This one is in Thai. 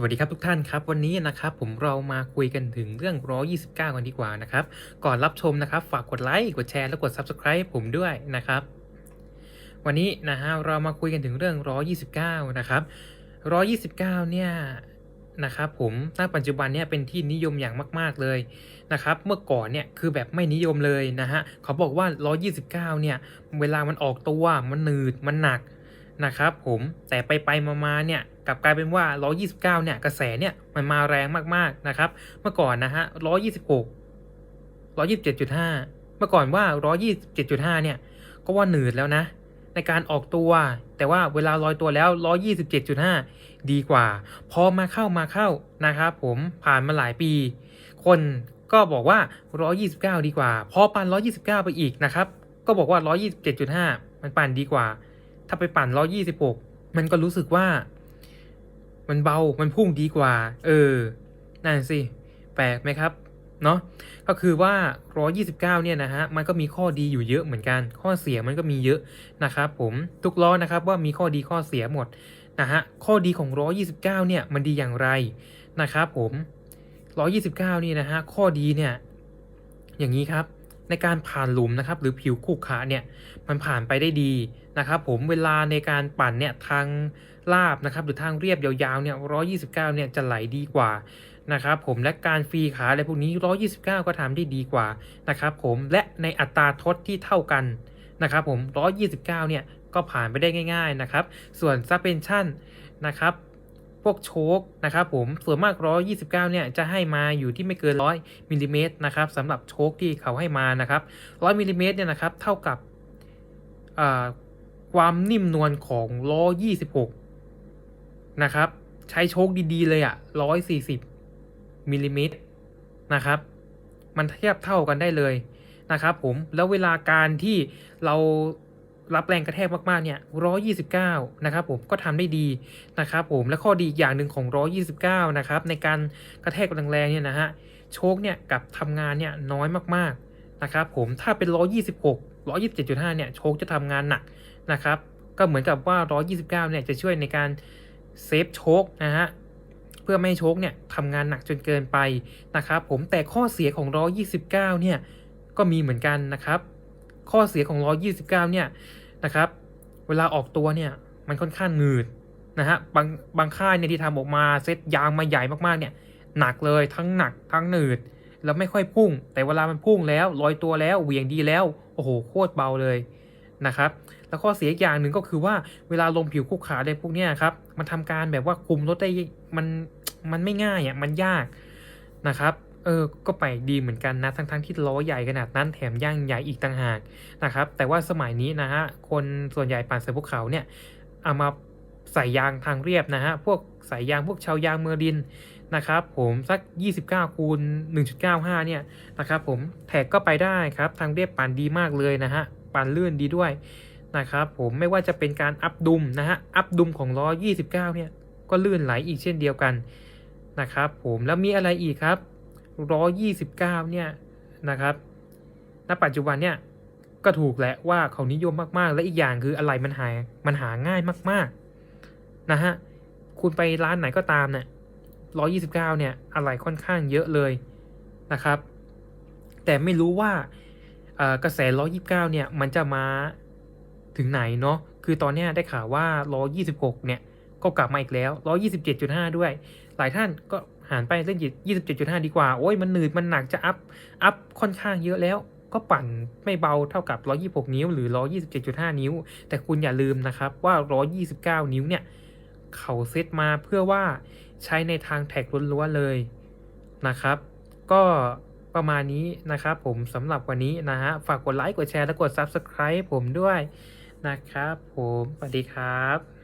สวัสดีครับทุกท่านครับวันนี้นะครับผมเรามาคุยกันถึงเรื่อง 129 กันดีกว่านะครับ ก่อนรับชมนะครับ ฝากกดไลค์กดแชร์และกด Subscribe ผมด้วยนะครับ วันนี้นะฮะเรามาคุยกันถึงเรื่อง 129 นะครับ 129 เนี่ยนะครับผมณปัจจุบันเนี่ยเป็นที่นิยมอย่างมาก ๆเลยนะครับ เมื่อก่อนเนี่ยคือแบบไม่นิยมเลยนะฮะเขาบอกว่า 129 เนี่ยเวลามันออกตัวมันหนืดมันหนัก นะครับผมแต่ไปไปมามาเนี่ยกลับกลายเป็นว่า 129 เนี่ย กระแสเนี่ยมันมาแรงมากๆนะครับ เมื่อก่อนนะฮะ 126 127.5 เมื่อก่อนว่า 127.5 เนี่ย ก็ว่าหนืดแล้วนะ ในการออกตัว แต่ว่าเวลาลอยตัวแล้ว 127.5 ดีกว่า พอมาเข้ามาเข้านะครับผมผ่านมาหลายปี คนก็บอกว่า 129 ดีกว่า พอปั่น129 ไปอีกนะครับ ก็บอกว่า 127.5 มันปั่นดีกว่า ถ้าไปปั่น126มันก็รู้สึกว่า มันเบา มันพุ่งดีกว่า เออ นั่นสิ แปลกไหมครับ เนาะก็คือว่า129เนี่ยนะฮะ มันก็มีข้อดีอยู่เยอะเหมือนกัน ข้อเสียมันก็มีเยอะนะครับผม ทุกล้อนะครับว่ามีข้อดีข้อเสียหมดนะฮะ ข้อดีของ129เนี่ย มันดีอย่างไรนะครับผม129นี่นะฮะ ข้อดีเนี่ย อย่างนี้ครับ ในการผ่านหลุมนะครับหรือผิวขรุขระเนี่ยมันผ่านไปได้ดีนะครับผมเวลาในการปั่นเนี่ยทางลาบนะครับหรือทางเรียบยาวๆเนี่ย129เนี่ยจะไหลดีกว่านะครับผมและการฟรีขาอะไรพวกนี้ 129 ก็ทำได้ดีกว่านะครับผมและในอัตราทดที่เท่ากันนะครับผม129เนี่ยก็ผ่านไปได้ง่าย ๆนะครับ ส่วน suspension นะครับ วกโชคนะครับผมส่วนมาก 129 เนี่ยจะให้มาอยู่ที่ไม่เกิน 100มิลลิเมตรนะครับสำหรับโชคที่เขาให้มานะครับ 100มิลลิเมตรเนี่ยนะครับเท่ากับความนิ่มนวลของ126 นะครับ ใช้โชคดีๆเลยอะ140มิลลิเมตรนะครับ มันเทียบเท่ากันได้เลยนะครับผมแล้วเวลาการที่เรา รับแรงกระแทกมากๆเนี่ย129 นะครับผมก็ทำได้ดีนะครับผมและข้อดีอีกอย่างหนึ่งของ 129 นะครับในการกระแทกแรงๆเนี่ยนะฮะโชคเนี่ยกับทำงานเนี่ยน้อยมากๆนะครับผมถ้าเป็น 126 127.5 เนี่ยโชคจะทำงานหนักนะครับก็เหมือนกับว่า 129 เนี่ยจะช่วยในการเซฟโชคนะฮะเพื่อไม่ให้โชคเนี่ยทำงานหนักจนเกินไปนะครับผมแต่ข้อเสียของ 129 เนี่ยก็มีเหมือนกันนะครับ ข้อเสียของ129 เนี่ยนะครับ เวลาออกตัวเนี่ยมันค่อนข้างหนืดนะฮะบางบางค่ายเนี่ยที่ทำออกมาเซตยางมาใหญ่มากๆเนี่ยหนักเลยทั้งหนักทั้งหนืดแล้วไม่ค่อยพุ่ง แต่เวลามันพุ่งแล้วลอยตัวแล้วเหวี่ยงดีแล้วโอ้โหโคตรเบาเลยนะครับแล้วข้อเสียอย่างหนึ่งก็คือว่าเวลาลงผิวคุกขาอะไรพวกนี้ครับมันทำการแบบว่าคุมรถได้มันมันไม่ง่ายอะมันยากนะครับ เออ ก็ไปดีเหมือนกันนะ ทั้งทั้งที่ล้อใหญ่ขนาดนั้นแถมย่างใหญ่อีกต่างหากนะครับ แต่ว่าสมัยนี้นะฮะ คนส่วนใหญ่ปั่นใส่ภูเขาเนี่ย เอามาใส่ยางทางเรียบนะฮะ พวกใส่ยางพวกชาวยางเมอร์ดินนะครับผมสัก 29 คูณ 1.95 เนี่ยนะครับผมแท็กก็ไปได้ครับ ทางเรียบปั่นดีมากเลยนะฮะ ปั่นลื่นดีด้วยนะครับผมไม่ว่าจะเป็นการอัพดุมนะฮะ อัพดุมของล้อ 29 เนี่ย ก็ลื่นไหลอีกเช่นเดียวกันนะครับผมแล้วมีอะไรอีกครับ 129 เนี่ยนะครับ ณ ปัจจุบันเนี่ยก็ถูกแหละว่าเขานิยมมากๆ และอีกอย่างคืออะไรมันหายมันหาง่ายมากๆนะฮะ คุณไปร้านไหนก็ตามเนี่ย129 เนี่ยอะไรค่อนข้างเยอะเลยนะครับ แต่ไม่รู้ว่าเอ่อกระแส 129 เนี่ยมันจะมาถึงไหนเนาะ คือตอนนี้ได้ข่าวว่า 126 เนี่ยก็กลับมาอีกแล้ว 127.5 ด้วย หลายท่านก็ หันไปเล่น27.5ดีกว่า โอ้ยมันหนืดมันหนักจะอัพ อัพค่อนข้างเยอะแล้ว ก็ปั่นไม่เบาเท่ากับ 126 นิ้ว หรือ 127.5 นิ้ว แต่คุณอย่าลืมนะครับว่า 129 นิ้วเนี่ย เขาเซตมาเพื่อว่าใช้ในทางแท็กล้วนๆเลยนะครับ ก็ประมาณนี้นะครับผมสำหรับวันนี้นะฮะ ฝากกดไลค์ กดแชร์ และกด Subscribe ผมด้วยนะครับผม สวัสดีครับ